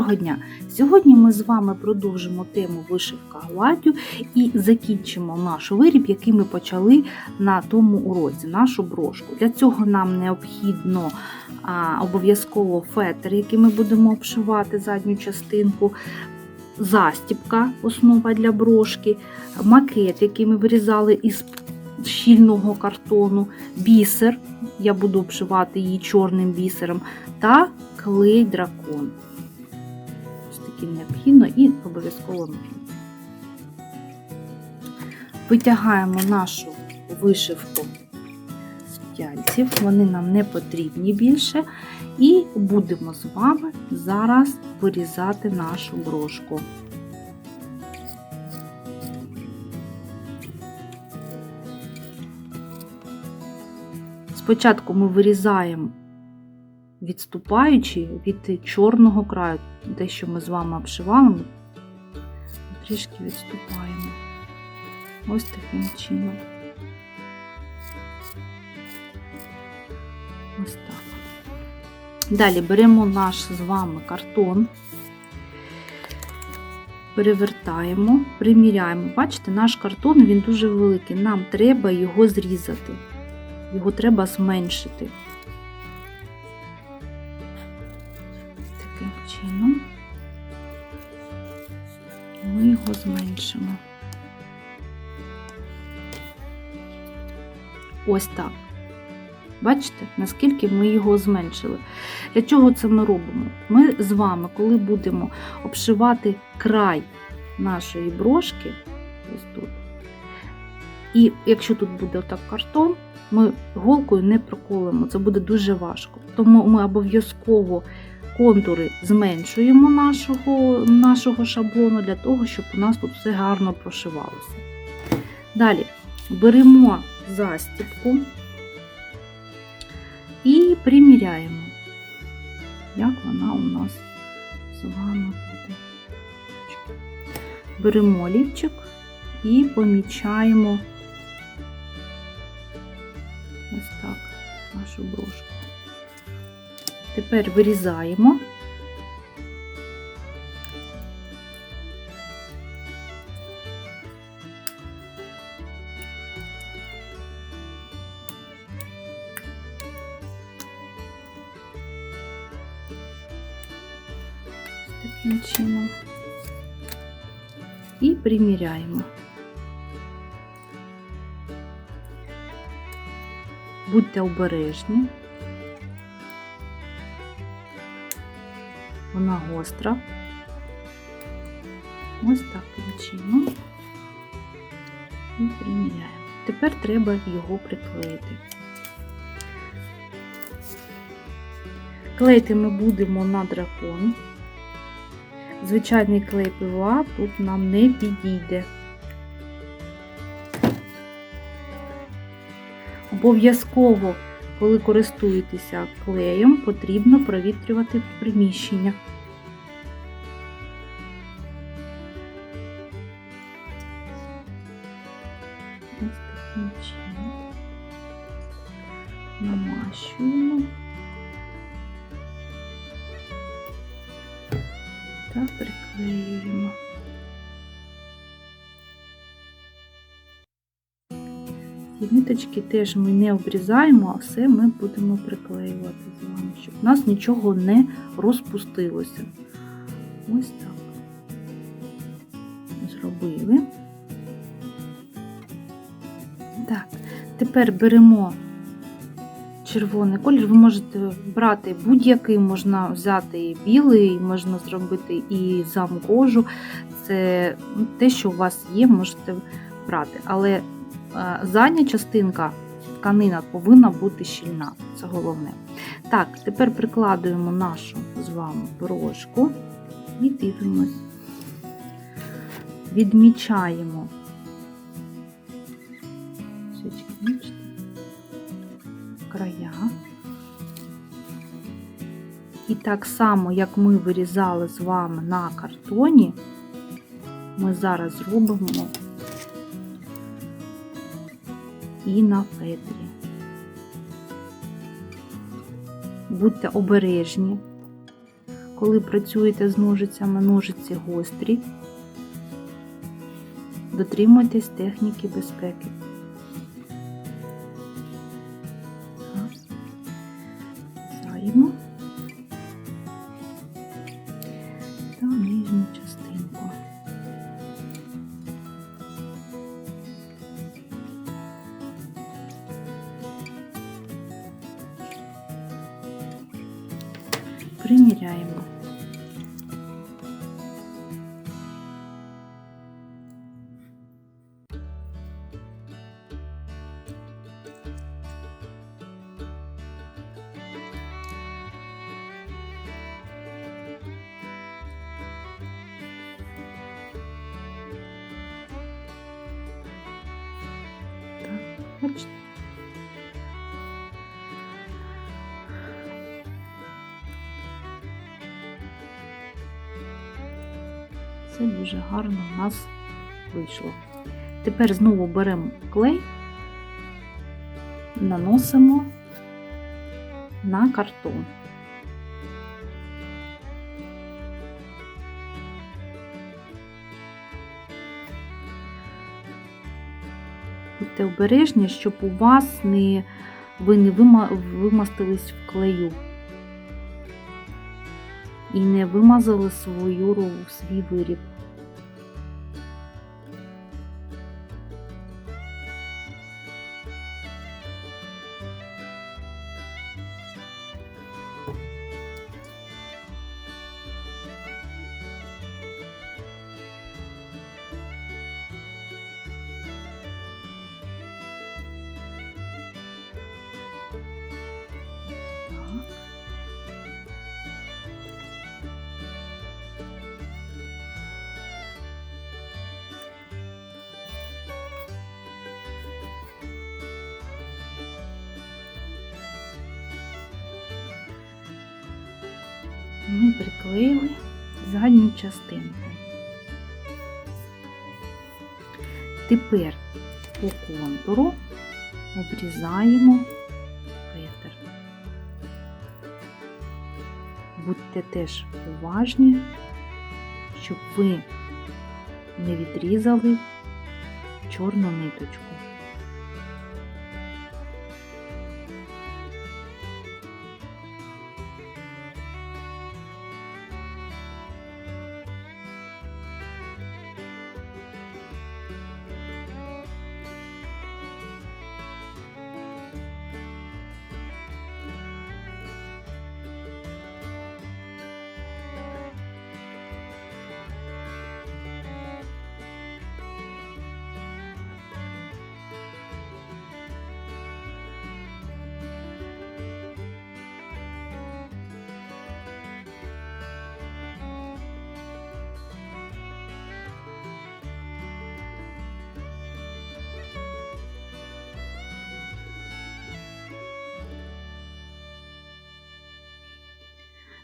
Доброго дня! Сьогодні ми з вами продовжимо тему вишивка гладдю і закінчимо наш виріб, який ми почали на тому уроці, нашу брошку. Для цього нам необхідно обов'язково фетр, який ми будемо обшивати задню частинку, застіпка, основа для брошки, макет, який ми вирізали із щільного картону, бісер. Я буду обшивати її чорним бісером, та клей дракон. Ось необхідно і обов'язково нужно. Витягаємо нашу вишивку з п'яльців, вони нам не потрібні більше. І будемо з вами зараз вирізати нашу брошку. Спочатку ми вирізаємо відступаючи від чорного краю, те, що ми з вами обшивали, ми трішки відступаємо. Ось таким чином. Ось так. Далі беремо наш з вами картон, перевертаємо, приміряємо. Бачите, наш картон він дуже великий. Нам треба його зрізати, його треба зменшити. Його зменшимо. Ось так. Бачите, наскільки ми його зменшили. Для чого це ми робимо? Ми з вами, коли будемо обшивати край нашої брошки, ось тут, і якщо тут буде отак картон, ми голкою не проколимо, це буде дуже важко. Тому ми обов'язково контури зменшуємо нашого, нашого шаблону для того, щоб у нас тут все гарно прошивалося. Далі беремо застібку і приміряємо, як вона у нас з вами буде. Беремо олівчик і помічаємо ось так нашу брошку. Тепер вирізаємо. Таким чином. І приміряємо. Будьте обережні. Вона гостра. Ось таким чином. І приміряємо. Тепер треба його приклеїти. Клеїти ми будемо на дракон. Звичайний клей ПВА тут нам не підійде. Обов'язково, коли користуєтеся клеєм, потрібно провітрювати приміщення. Ці ниточки теж ми не обрізаємо, а все ми будемо приклеювати з вами, щоб у нас нічого не розпустилося. Ось так. Зробили. Так, тепер беремо червоний колір. Ви можете брати будь-який, можна взяти і білий, можна зробити і замкожу. Це те, що у вас є, можете брати. Але задня частинка тканина повинна бути щільна, це головне. Так, тепер прикладуємо нашу з вами брошку і дивимось. Відмічаємо. Края. І так само, як ми вирізали з вами на картоні, ми зараз зробимо і на петрі. Будьте обережні. коли працюєте з ножицями, ножиці гострі. Дотримуйтесь техніки безпеки. Приміряємо. Це дуже гарно у нас вийшло. Тепер знову беремо клей, наносимо на картон. Будьте обережні, щоб у вас не, ви не вимастились в клею і не вимазали свою свій виріб. Ми приклеїли задню частинку. Тепер по контуру обрізаємо петер. Будьте теж уважні, щоб ви не відрізали чорну ниточку.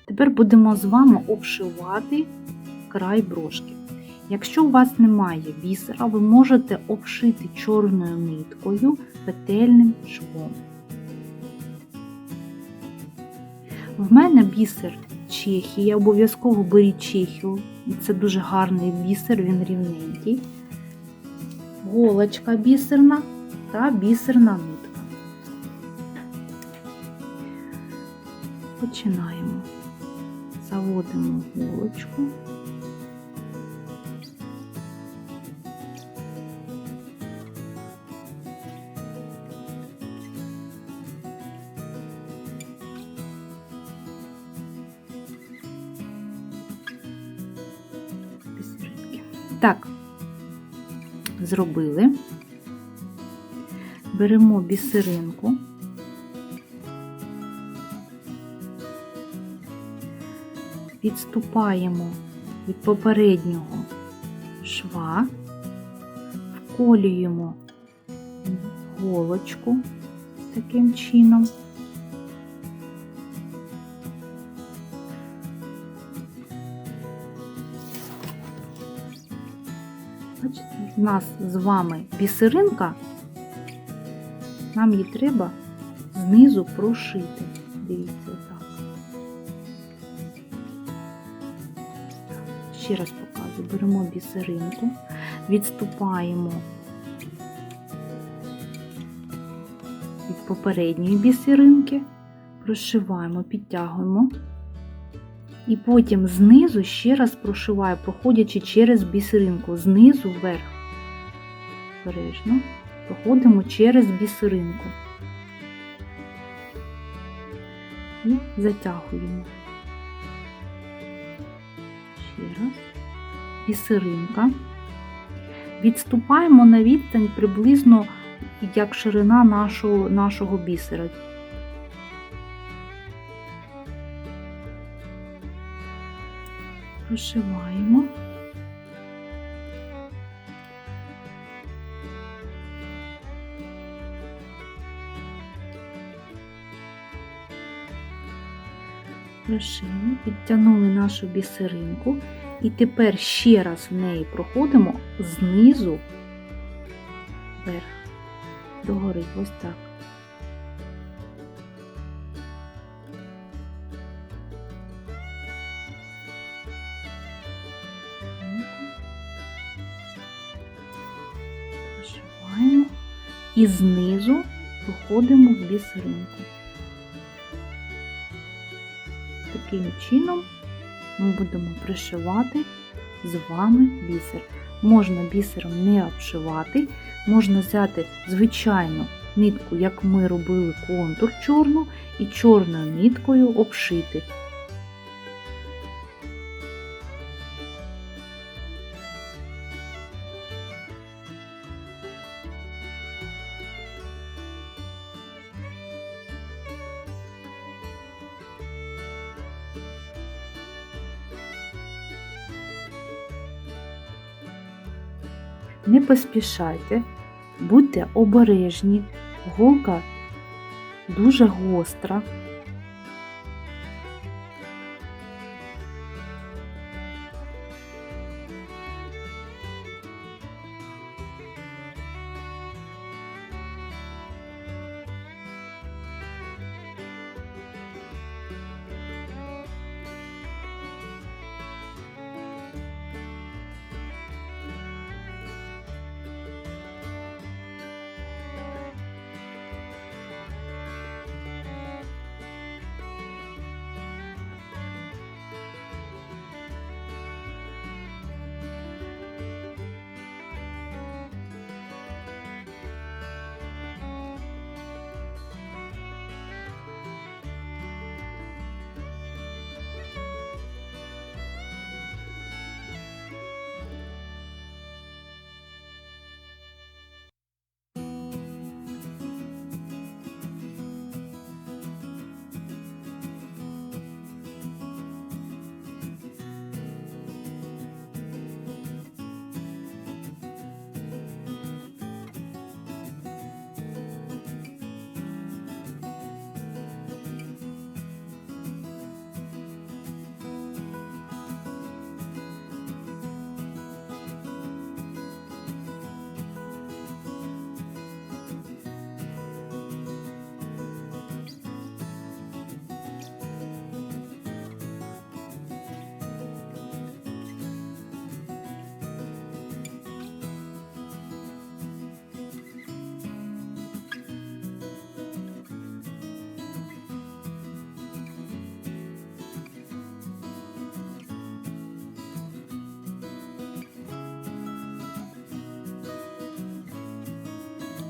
Тепер будемо з вами обшивати край брошки. Якщо у вас немає бісера, ви можете обшити чорною ниткою петельним швом. В мене бісер Чехія, обов'язково беріть Чехію. Це дуже гарний бісер, він рівненький. Голочка бісерна та бісерна нитка. Починаємо. Заводимо голочку. Так, зробили. Беремо бісеринку. Відступаємо від попереднього шва, вколюємо голочку таким чином. В нас з вами бісеринка, нам її треба знизу прошити. Дивіться, ще раз показую, беремо бісеринку, відступаємо від попередньої бісеринки, прошиваємо, підтягуємо. І потім знизу ще раз прошиваю, проходячи через бісеринку, знизу вверх. Бережно проходимо через бісеринку. І затягуємо. Бісеринка. Відступаємо на відстань приблизно як ширина нашого, нашого бісера. Прошиваємо. Прошили, підтягнули нашу бісеринку і тепер ще раз в неї проходимо знизу вверх, догори, ось так. Прошиваємо і знизу проходимо в бісеринку. Таким чином ми будемо пришивати з вами бісер. Можна бісером не обшивати, можна взяти звичайну нитку, як ми робили контур чорну, і чорною ниткою обшити. Поспішайте, будьте обережні, голка дуже гостра.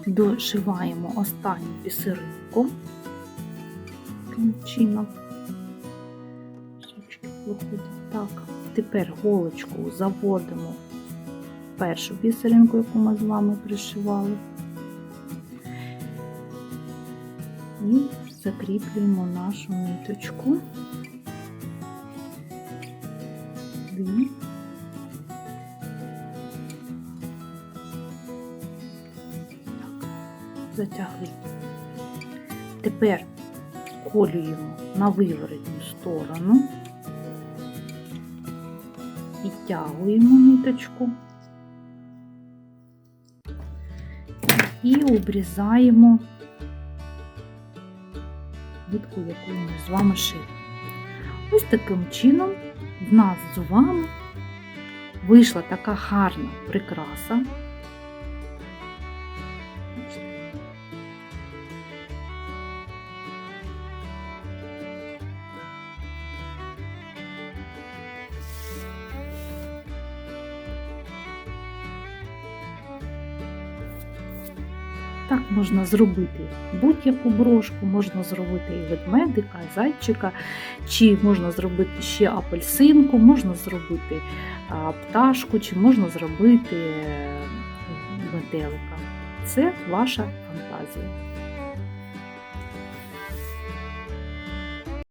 Дошиваємо останню бісеринку. Таким. Так. Тепер голочку заводимо в першу бісеринку, яку ми з вами пришивали. І закріплюємо нашу ниточку. Затягли. Тепер колюємо на виворотню сторону, підтягуємо ниточку і обрізаємо нитку, яку ми з вами шили. Ось таким чином в нас з вами вийшла така гарна прикраса. Так можна зробити будь-яку брошку, можна зробити і ведмедика, і зайчика, чи можна зробити ще апельсинку, можна зробити пташку, чи можна зробити е, метелика. Це ваша фантазія.